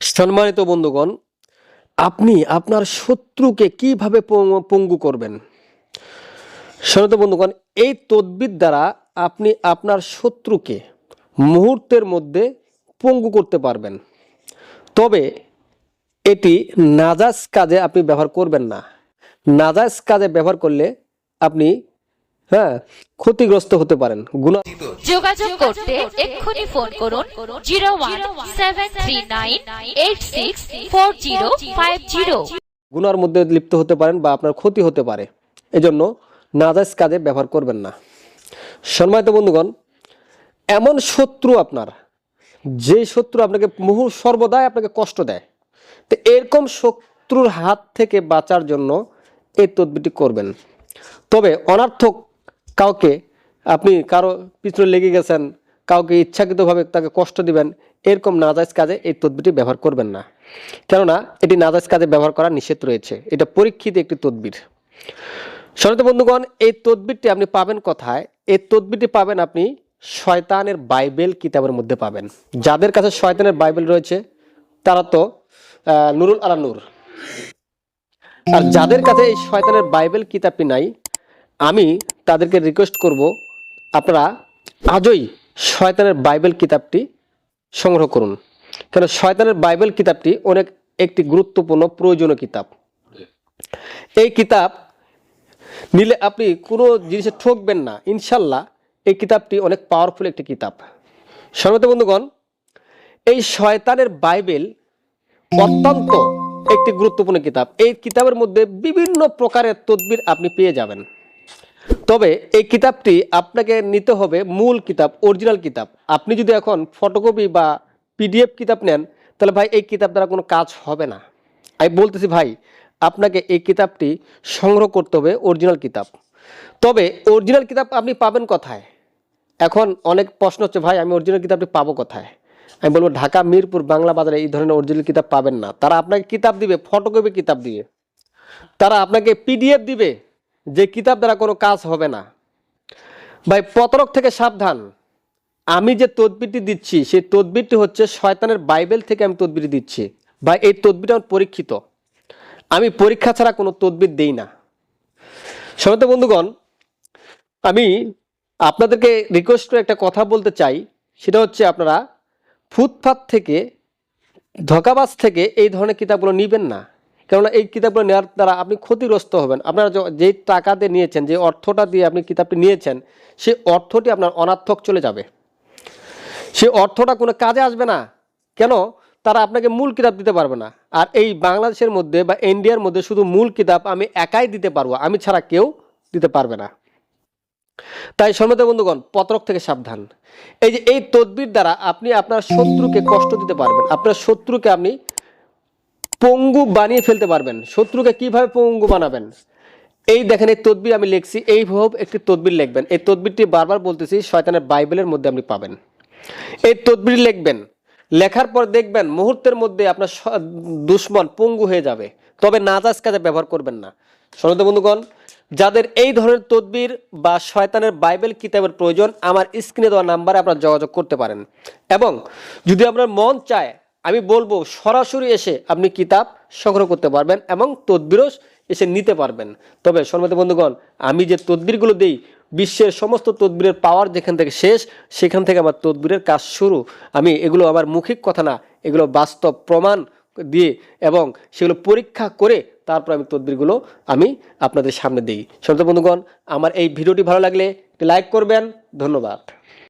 সম্মানিত বন্ধুগণ, আপনি আপনার শত্রুকে কীভাবে পঙ্গু- করবেন? সম্মানিত বন্ধুগণ, এই তদ্বির দ্বারা আপনি আপনার শত্রুকে মুহূর্তের মধ্যে পঙ্গু করতে পারবেন। তবে এটি নাজাজ কাজে আপনি ব্যবহার করবেন না। নাজাজ কাজে ব্যবহার করলে আপনি হ্যাঁ ক্ষতিগ্রস্ত হতে পারেন। গুণা যোগাযোগ করতে এক্ষুনি ফোন করুন zero one seven three nine eight six four zero five zero. গুনার মধ্যে লিপ্ত হতে পারেন বা আপনার ক্ষতি হতে পারে। এজন্য নাজাজ কাজে ব্যবহার করবেন না। সম্মানিত বন্ধুগণ এমন শত্রু আপনার যে শত্রু আপনাকে মুহূ সর্বদাই আপনাকে কষ্ট দেয় তো এরকম শত্রুর হাত থেকে বাঁচার জন্য এই তদবিরটি করবেন। তবে অনার্থক কাউকে আপনি কারও পিছনে লেগে গেছেন, কাউকে ইচ্ছাকৃতভাবে তাকে কষ্ট দিবেন, এরকম নাজাইজ কাজে এই তদবিরটি ব্যবহার করবেন না। কেননা, এটি নাজাইজ কাজে ব্যবহার করা নিষেধ রয়েছে। এটা পরীক্ষিত একটি তদবির। সনাত বন্ধুগণ, এই তদবিরটি আপনি পাবেন কোথায়? এই তদবিরটি পাবেন আপনি শয়তানের বাইবেল কিতাবের মধ্যে পাবেন। যাদের কাছে শয়তানের বাইবেল রয়েছে, তারা তো নুরুল আলা নূর। আর যাদের কাছে এই শয়তানের বাইবেল কিতাবটি নাই আমি তাদেরকে রিকোয়েস্ট করব, আপনারা আজই শয়তানের বাইবেল কিতাবটি সংগ্রহ করুন। কেন শয়তানের বাইবেল কিতাবটি অনেক একটি গুরুত্বপূর্ণ, প্রয়োজনীয় কিতাব। এই কিতাব নিলে আপনি কোনো জিনিসে ঠকবেন না। ইনশাল্লাহ এই কিতাবটি অনেক পাওয়ারফুল একটি কিতাব। সর্বত বন্ধুগণ, এই শয়তানের বাইবেল অত্যন্ত একটি গুরুত্বপূর্ণ কিতাব। এই কিতাবের মধ্যে বিভিন্ন প্রকারের তদবির আপনি পেয়ে যাবেন। তবে এই কিতাবটি আপনাকে নিতে হবে মূল কিতাব অরিজিনাল কিতাব। আপনি যদি এখন ফটোকপি বা পিডিএফ কিতাব নেন, তাহলে ভাই এই কিতাব দ্বারা কোনো কাজ হবে না। আমি বলতেছি ভাই, আপনাকে এই কিতাবটি সংগ্রহ করতে হবে অরিজিনাল কিতাব। তবে অরিজিনাল কিতাব আপনি পাবেন কোথায়? এখন অনেক প্রশ্ন হচ্ছে, ভাই, আমি অরিজিনাল কিতাবটি পাবো কোথায়? আমি বলব, ঢাকা, মিরপুর, বাংলা বাজারে এই ধরনের অরিজিনাল কিতাব পাবেন না। তারা আপনাকে কিতাব দিবে ফটোকপি কিতাব দিয়ে। তারা আপনাকে পিডিএফ দিবে। যে কিতাব দ্বারা কোনো কাজ হবে না। ভাই, প্রতারক থেকে সাবধান। আমি যে তদবিরটি দিচ্ছি, সেই তদবিরটি হচ্ছে শয়তানের বাইবেল থেকে আমি তদবিরটি দিচ্ছি। ভাই, এই তদবিরটা আমার পরীক্ষিত। আমি পরীক্ষা ছাড়া কোনো তদবির দেই না। সমস্ত বন্ধুগণ, আমি আপনাদেরকে রিকোয়েস্ট করে একটা কথা বলতে চাই। সেটা হচ্ছে আপনারা ফুটপাথ থেকে, ধকাবাজ থেকে এই ধরনের কিতাবগুলো নেবেন না। কেননা এই কিতাবগুলো নেওয়ার দ্বারা আপনি ক্ষতিগ্রস্ত হবেন। আপনারা য- টাকা দিয়ে নিয়েছেন, যে অর্থটা দিয়ে আপনি কিতাবটি নিয়েছেন, সেই অর্থটি আপনার অনার্থক চলে যাবে। সে অর্থটা কোনো কাজে আসবে না। কেন? তারা আপনাকে মূল কিতাব দিতে পারবে না। আর এই বাংলাদেশের মধ্যে বা ইন্ডিয়ার মধ্যে শুধু মূল কিতাব আমি একাই দিতে পারব, আমি ছাড়া কেউ দিতে পারবে না। তাই সম্মত বন্ধুগণ পত্রক থেকে সাবধান। এই যে এই তদবির দ্বারা আপনি আপনার শত্রুকে কষ্ট দিতে পারবেন। আপনার শত্রুকে আপনি পঙ্গু বানিয়ে ফেলতে পারবেন। শত্রুকে কীভাবে পঙ্গু বানাবেন? এই দেখেন, এই তদবির আমি লিখছি। এই এইভাবে একটি তদবির লিখবেন। এই তদবিরটি বারবার বলতেছি, শয়তানের বাইবেলের মধ্যে আপনি পাবেন। এই তদবির লিখবেন। লেখার পর দেখবেন, মুহূর্তের মধ্যে আপনার দুশ্মন পঙ্গু হয়ে যাবে। তবে নাজাজ কাজে ব্যবহার করবেন না। সনদ বন্ধুগণ, যাদের এই ধরনের তদবির বা শয়তানের বাইবেল কিতাবের প্রয়োজন, আমার স্ক্রিনে দেওয়া নাম্বারে আপনারা যোগাযোগ করতে পারেন। এবং যদি আপনার মন চায় আমি বলব সরাসরি এসে আপনি কিতাব সংগ্রহ করতে পারবেন এবং তদবিরও এসে নিতে পারবেন। তবে সন্মত বন্ধুগণ, আমি যে তদবিরগুলো দিই, বিশ্বের সমস্ত তদবিরের পাওয়ার যেখান থেকে শেষ, সেখান থেকে আমার তদবিরের কাজ শুরু। আমি এগুলো আমার মৌখিক কথা না, এগুলো বাস্তব প্রমাণ দিয়ে এবং সেগুলো পরীক্ষা করে তারপর আমি তদবিরগুলো আমি আপনাদের সামনে দিই। সন্মত বন্ধুগণ, আমার এই ভিডিওটি ভালো লাগলে লাইক করবেন। ধন্যবাদ।